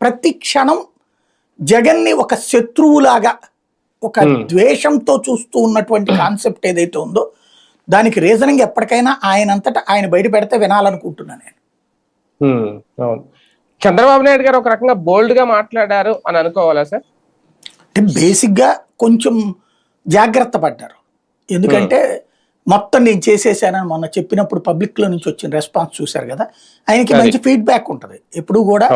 ప్రతి క్షణం జగన్ని ఒక శత్రువులాగా ఒక ద్వేషంతో చూస్తూ ఉన్నటువంటి కాన్సెప్ట్ ఏదైతే ఉందో దానికి రీజనింగ్ ఎప్పటికైనా ఆయన అంతటా ఆయన బయట పెడితే వినాలనుకుంటున్నాను నేను. చంద్రబాబు నాయుడు గారు ఒక రకంగా బోల్డ్గా మాట్లాడారు అని అనుకోవాలా సార్? అంటే బేసిక్గా కొంచెం జాగ్రత్త పడ్డారు. ఎందుకంటే మొత్తం నేను చేసేసానని మొన్న చెప్పినప్పుడు పబ్లిక్లో నుంచి వచ్చిన రెస్పాన్స్ చూశారు కదా? ఆయనకి. మంచి ఫీడ్బ్యాక్ ఉంటది. ఎప్పుడు కూడా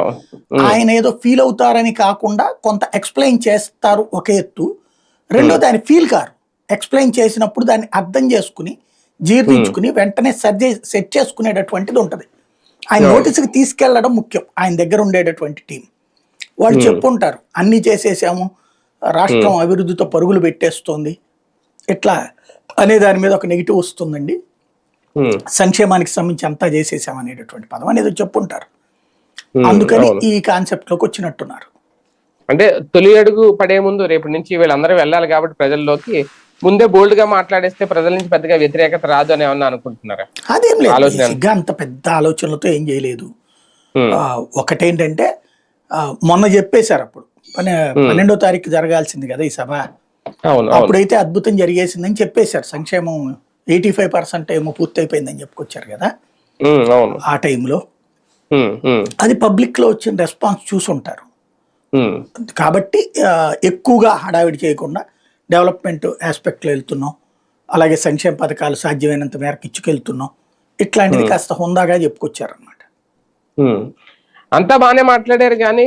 ఆయన ఏదో ఫీల్ అవుతారని కాకుండా కొంత ఎక్స్ప్లెయిన్ చేస్తారు ఒక ఎత్తు. రెండో దాని ఫీల్ కారు. ఎక్స్ప్లెయిన్ చేసినప్పుడు దాన్ని అర్థం చేసుకుని జీర్ణించుకుని వెంటనే సర్జే సెట్ చేసుకునేటటువంటిది ఉంటది. ఆయన. నోటీస్కి తీసుకెళ్ళడం ముఖ్యం. ఆయన దగ్గర ఉండేటటువంటి టీం వాళ్ళు చెప్పుంటారు అన్ని చేసేసాము. రాష్ట్రం అభివృద్ధితో పరుగులు పెట్టేస్తోంది. ఇట్లా అనే దాని మీద ఒక నెగిటివ్ వస్తుందండి. సంక్షేమానికి సంబంధించి అంతా చేసేసాం అనేటటువంటి పదం అనేది చెప్పుంటారు. అందుకని. ఈ కాన్సెప్ట్లోకి వచ్చినట్టున్నారు. అంటే తొలి అడుగు పడే ముందు రేపటి నుంచి వీళ్ళందరూ వెళ్ళాలి కాబట్టి ప్రజల్లోకి ముందే బోల్డ్గా మాట్లాడేస్తే ప్రజల నుంచి పెద్దగా వ్యతిరేకత రాదు అని ఏమన్నా అనుకుంటున్నారా? అదేం లేదు. అంత పెద్ద ఆలోచనలతో ఏం చేయలేదు. ఒకటేంటంటే మొన్న చెప్పేశారు అప్పుడు. పన్నె పన్నెండో తారీఖు జరగాల్సింది కదా ఈ సభ. అప్పుడైతే అద్భుతం జరిగేసిందని చెప్పేశారు. సంక్షేమం ఎయిటీ ఫైవ్ పర్సెంట్ ఏమో పూర్తి అయిపోయిందని చెప్పుకొచ్చారు కదా? ఆ టైంలో. అది పబ్లిక్లో వచ్చిన రెస్పాన్స్ చూసుంటారు. కాబట్టి ఎక్కువగా హడావిడి చేయకుండా డెవలప్మెంట్ ఆస్పెక్ట్లో వెళ్తున్నాం. అలాగే సంక్షేమ పథకాలు సాధ్యమైనంత మేరకు ఇచ్చుకెళ్తున్నాం. ఇట్లాంటిది కాస్త హుందాగా చెప్పుకొచ్చారనమాట. అంతా బాగానే మాట్లాడారు కానీ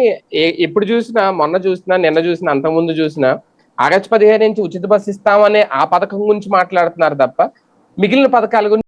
ఎప్పుడు చూసినా మొన్న చూసినా నిన్న చూసినా అంత ముందు చూసినా ఆగస్టు పదిహేను నుంచి ఉచిత బస్సు ఇస్తామనే ఆ పథకం గురించి మాట్లాడుతున్నారు తప్ప మిగిలిన పథకాల గురించి